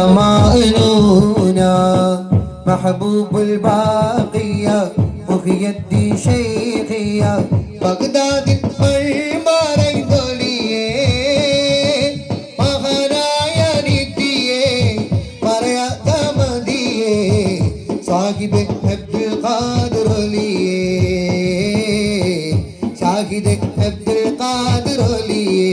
مائلونا محبوب الباقية മുഹിയത്തി ശൈഖിയ ബഗ്ദാദിൻ മഴമറൈതൊലിയേ മഹാനായ നിധിയേ പറയാത്ത മതിയേ സാഹിബ് അബ്ദുൽ ഖാദിർ അലിയേ ഷാഹിദ് അബ്ദുൽ ഖാദിർ അലിയേ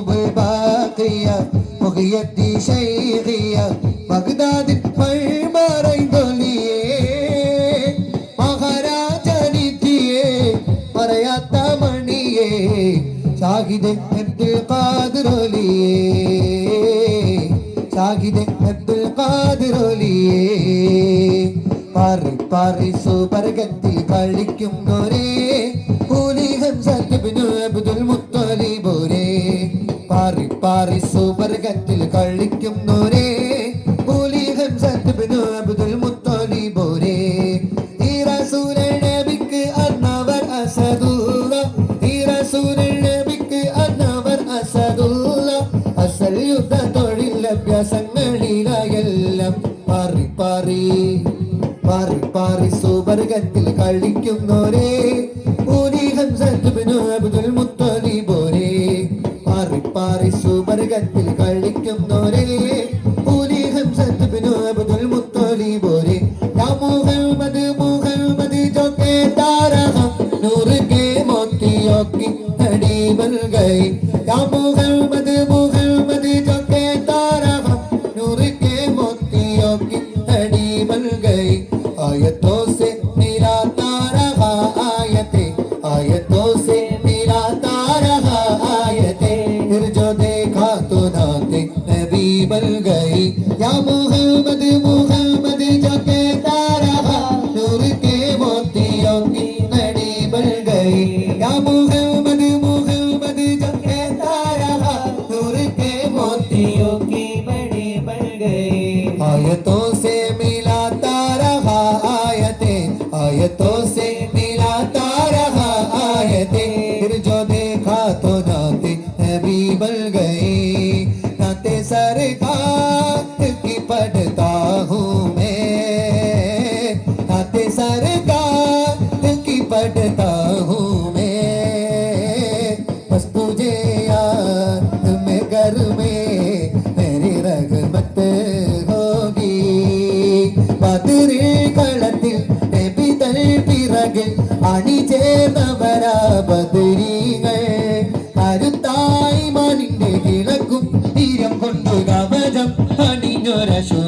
മെഹബൂബ് ബാക്കിയ മുഖിയത്തി ശൈഖിയ ബഗ്ദാദിൻ മഴമറൈതൊലിയേ മഹാരാജ നിധിയേ പറയാത്ത മണിയേ ഷാഹിദ് അബ്ദുൽ ഖാദിർ അലിയേ ഷാഹിദ് അബ്ദുൽ ഖാദിർ അലിയേ പാറി പാറി സുബർഗത്തിൽ കളിക്കുന്നൊരേ പാറി സുബർഗത്തിൽ കളിക്കുന്നൊരേ കൂലി ഹംസത്തിബിനു അബ്ദുൽ മുത്തലിബോരേ. ഈ റസൂലൻ നബിക്ക് അന്നവർ അസദുള്ള ഈ റസൂലൻ നബിക്ക് അന്നവർ അസദുള്ള അസൽ യുദ്ധ തൊഴിൽ അഭ്യാസങ്ങളിലായെല്ലാം പാറി പാറി. പാറി പാറി സുബർഗത്തിൽ കളിക്കുന്നോരേ ഊരി ഹംസത്തുബിനു അബ്ദുൽ മുത്തോലി ഉലകത്തിൽ കളിക്കുന്നോരിൽ ഉലീഹം സത്തുബിനു അബ്ദുൽ മുത്തോലിബോരെ മുഹമ്മദ് മുഹമ്മദ് ജോക്കെ താരഹ നൂറ് കെ മോത്തിയോക്കി തടി ബൽ ഗയി യാ മുഹമ്മദ് മുഹമ്മദ് ജോക്കെ താരഹ നൂറ് കെ മോത്തിയോക്കി തടി ബൽ ഗയി மல்கை யாமுக അണിചേർന്നവരാ ബദരീകൾ. കരുത്തായി മണിന്റെ കിളക്കും തീരം കൊണ്ടു കവചം അണിഞ്ഞൊരശു